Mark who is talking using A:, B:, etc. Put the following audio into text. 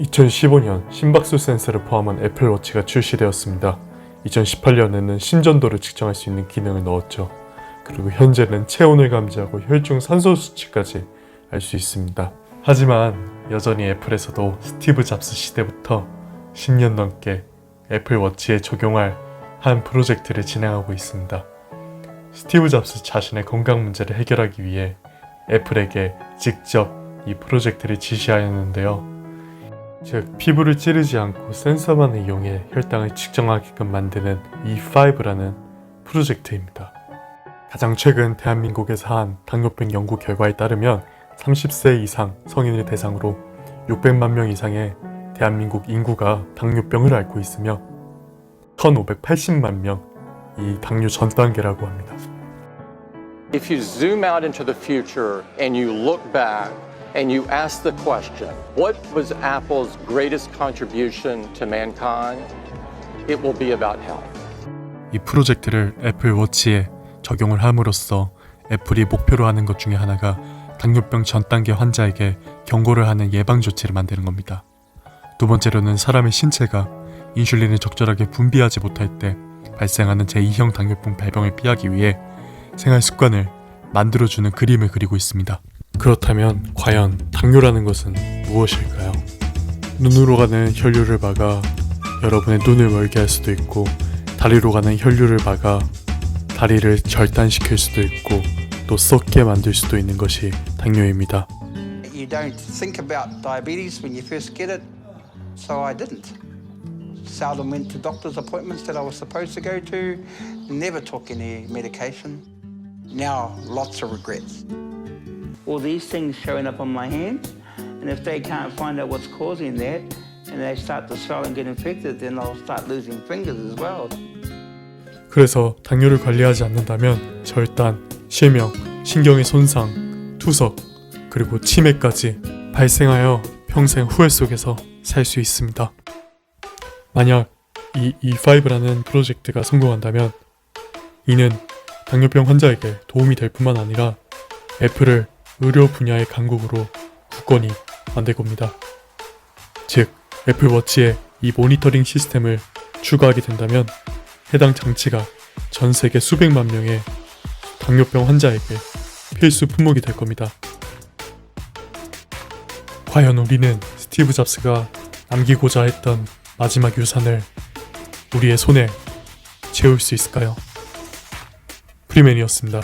A: 2015년 심박수 센서를 포함한 애플워치가 출시되었습니다. 2018년에는 심전도를 측정할 수 있는 기능을 넣었죠. 그리고 현재는 체온을 감지하고 혈중 산소 수치까지 알 수 있습니다. 하지만 여전히 애플에서도 스티브 잡스 시대부터 10년 넘게 애플워치에 적용할 한 프로젝트를 진행하고 있습니다. 스티브 잡스 자신의 건강 문제를 해결하기 위해 애플에게 직접 이 프로젝트를 지시하였는데요. 즉 피부를 찌르지 않고 센서만을 이용해 혈당을 측정하게끔 만드는 E5라는 프로젝트입니다. 가장 최근 대한민국에서 한 당뇨병 연구 결과에 따르면 30세 이상 성인을 대상으로 600만 명 이상의 대한민국 인구가 당뇨병을 앓고 있으며 1580만 명 이 당뇨 전 단계라고 합니다.
B: If you zoom out into the future and you look back and you ask the question, what was Apple's greatest contribution to mankind? It will be about health.
A: 이 프로젝트를 애플 워치에 적용을 함으로써 애플이 목표로 하는 것 중에 하나가 당뇨병 전 단계 환자에게 경고를 하는 예방 조치를 만드는 겁니다. 두 번째로는 사람의 신체가 인슐린을 적절하게 분비하지 못할 때 발생하는 제2형 당뇨병 발병을 피하기 위해 생활 습관을 만들어주는 그림을 그리고 있습니다. 그렇다면 과연 당뇨라는 것은 무엇일까요? 눈으로 가는 혈류를 막아 여러분의 눈을 멀게 할 수도 있고 다리로 가는 혈류를 막아 다리를 절단시킬 수도 있고 또 썩게 만들 수도 있는 것이 당뇨입니다.
C: You don't think about diabetes when you first get it, so I didn't. Seldom went to doctor's appointments that I was supposed to go to, never took any medication. Now, lots of regrets.
D: All these things showing up on my hands. And if they can't find out what's causing that and they start to swell and get infected, then I'll start losing fingers as well.
A: 그래서 당뇨를 관리하지 않는다면 절단, 실명, 신경의 손상, 투석, 그리고 치매까지 발생하여 평생 후회 속에서 살 수 있습니다. 만약 이 E5라는 프로젝트가 성공한다면 이는 당뇨병 환자에게 도움이 될 뿐만 아니라 애플을 의료 분야의 강국으로 굳건히 만들 겁니다. 즉, 애플워치에 이 모니터링 시스템을 추가하게 된다면 해당 장치가 전 세계 수백만 명의 당뇨병 환자에게 필수 품목이 될 겁니다. 과연 우리는 스티브 잡스가 남기고자 했던 마지막 유산을 우리의 손에 채울 수 있을까요? 프리맨이었습니다.